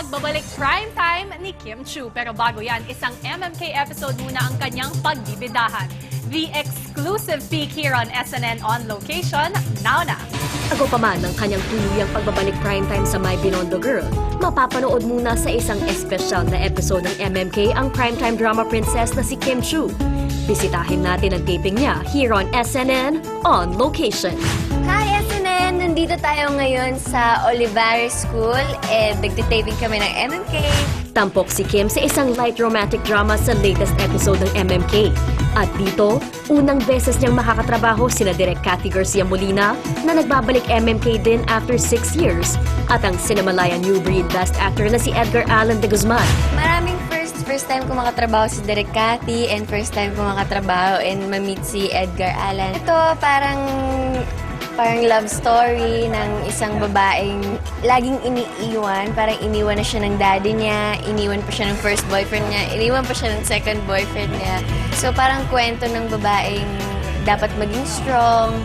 pagbabalik primetime ni Kim Chu. Pero bago yan, isang MMK episode muna ang kanyang pagbibidahan. The exclusive peek here on SNN on location, now na. Bago pa man ang kanyang tuluyang pagbabalik primetime sa My Binondo Girl, mapapanood muna sa isang espesyal na episode ng MMK ang primetime drama princess na si Kim Chu. Bisitahin natin ang taping niya here on SNN on location. Nandito tayo ngayon sa Olivares School. Eh, nagtitaping kami ng MMK. Tampok si Kim sa isang light romantic drama sa latest episode ng MMK. At dito, unang beses niyang makakatrabaho sina Direk Cathy Garcia Molina na nagbabalik MMK din after 6 years at ang Cinemalaya New Breed Best Actor na si Edgar Allan de Guzman. Maraming first. First time ko makatrabaho si Derek Cathy and first time ko makatrabaho and ma-meet si Edgar Allan. Ito parang parang love story ng isang babaeng laging iniiwan. Parang iniwan na siya ng daddy niya, iniwan pa siya ng first boyfriend niya, iniwan pa siya ng second boyfriend niya. So parang kwento ng babaeng dapat maging strong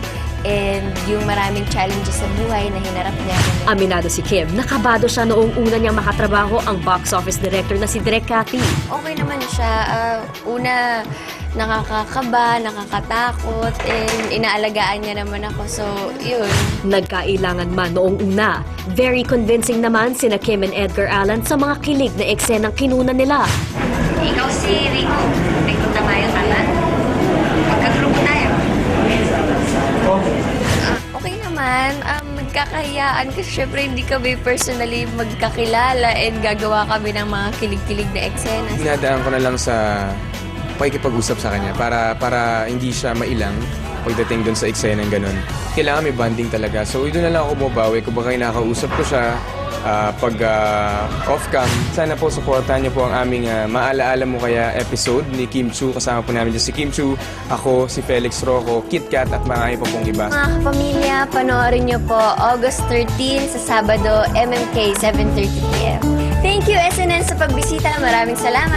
and yung maraming challenges sa buhay na hinarap niya. Aminado si Kim, nakabado siya noong una niyang makatrabaho ang box office director na si Direk Cathy. okay naman siya. Ah, una, nakakakaba, nakakatakot, and inaalagaan niya naman ako. So, yun. Nagkailangan man noong una. Very convincing naman sina Kim and Edgar Allan sa mga kilig na eksenang kinuna nila. Ikaw si Rico. Rico Tamayo, tama? Magkagrupo tayo. Ah, okay naman. Um, magkakahiyaan kasi syempre hindi kami personally magkakilala and gagawa kami ng mga kilig-kilig na eksena. Dinadaan ko na lang sa pakikipag-usap sa kanya para para hindi siya mailang pagdating doon sa eksena ng ganun. Kailangan may bonding talaga. So, doon na lang ako bumabawi. Kung baka kinakausap ko siya ah, pag ah, off-cam. Sana po supportahan niyo po ang aming ah, Maalaala Mo Kaya episode ni Kim Chu. Kasama po namin dyan si Kim Chu, ako, si Felix Rocco, Kit Kat at marami pa pong iba. Mga kapamilya, panoorin niyo po August 13 sa Sabado, MMK, 7.30pm. Thank you, SNN, sa pagbisita. Maraming salamat.